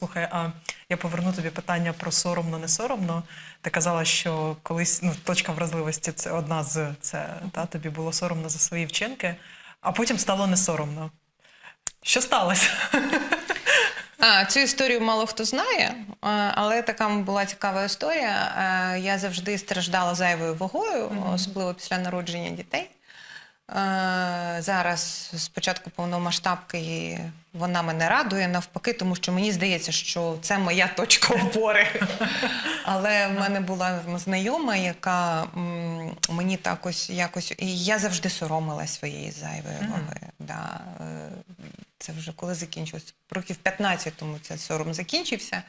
Слухай, а я поверну тобі питання про соромно, не соромно. Ти казала, що колись ну, точка вразливості це одна з це та тобі було соромно за свої вчинки, а потім стало не соромно. Що сталося? А, цю історію мало хто знає, але така була цікава історія. Е, Я завжди страждала зайвою вагою, особливо після народження дітей. Е, Зараз спочатку повномасштабки вона мене радує навпаки, тому що мені здається, що це моя точка опори. Але в мене була знайома, яка мені так ось якось. І я завжди соромилась своєї зайвої ваги. Да. е, Це вже коли закінчилось. Років 15 тому цей сором закінчився.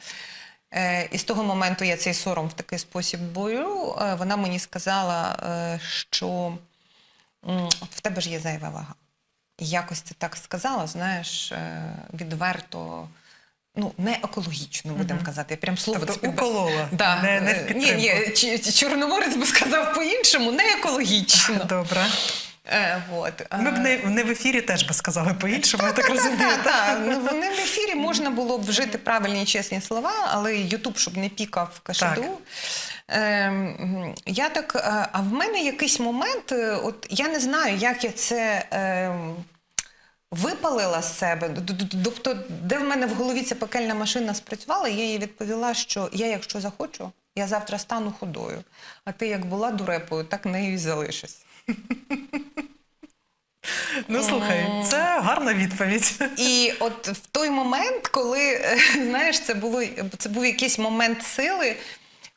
Е, І з того моменту я цей сором в такий спосіб борю. Вона мені сказала, що в тебе ж є зайва вага. І якось ти так сказала, знаєш, е, відверто, ну, не екологічно, будемо казати. Я прям слово Тобто це уколола, Да. не, не в е. Ні, ні, Чорноморець би сказав по-іншому, не екологічно. Добре. Е, вот. Ми б Е, не, не в ефірі теж би сказали по-іншому, я так розумію. так, так. Ну, вони в ефірі можна було б вжити правильні чесні слова, але Ютуб, щоб не пікав кашеду. Ем, я так, е, а в мене якийсь момент, от я не знаю, як я це. ем, Випалила з себе, тобто, де в мене в голові ця пекельна машина спрацювала, я їй відповіла, що я, якщо захочу, я завтра стану худою. А ти як була дурепою, так нею і залишись. Ну слухай, це гарна відповідь. І от в той момент, коли е, знаєш, це було це був якийсь момент сили,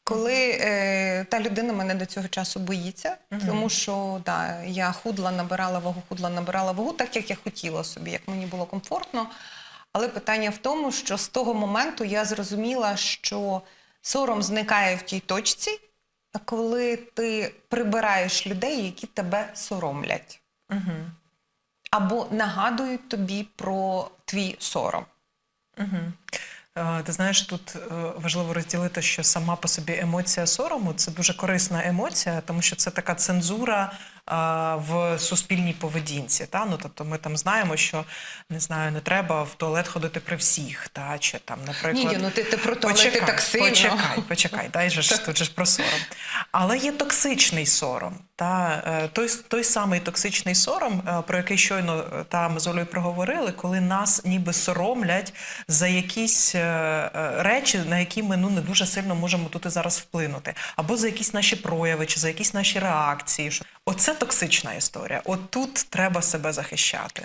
коли е, та людина мене до цього часу боїться, тому що да, я худла, набирала вагу, худла, набирала вагу, так як я хотіла собі, як мені було комфортно. Але питання в тому, що з того моменту я зрозуміла, що сором зникає в тій точці, коли ти прибираєш людей, які тебе соромлять або нагадують тобі про твій сором. Е, Ти знаєш, тут е, важливо розділити, що сама по собі емоція сорому це дуже корисна емоція, тому що це така цензура в суспільній поведінці. Та? Ну, тобто ми там знаємо, що не знаю, не треба в туалет ходити при всіх, та? чи там, наприклад. Ні, ну ти- ти про туалети так сильно. Почекай, почекай, дай же ж тут же ж про сором. Але є токсичний сором. Та? е, Той, той самий токсичний сором, е, про який щойно е, та ми з Олею проговорили, коли нас ніби соромлять за якісь речі, на які ми ну, не дуже сильно можемо тут і зараз вплинути, або за якісь наші прояви, чи за якісь наші реакції. Оце токсична історія. От тут треба себе захищати.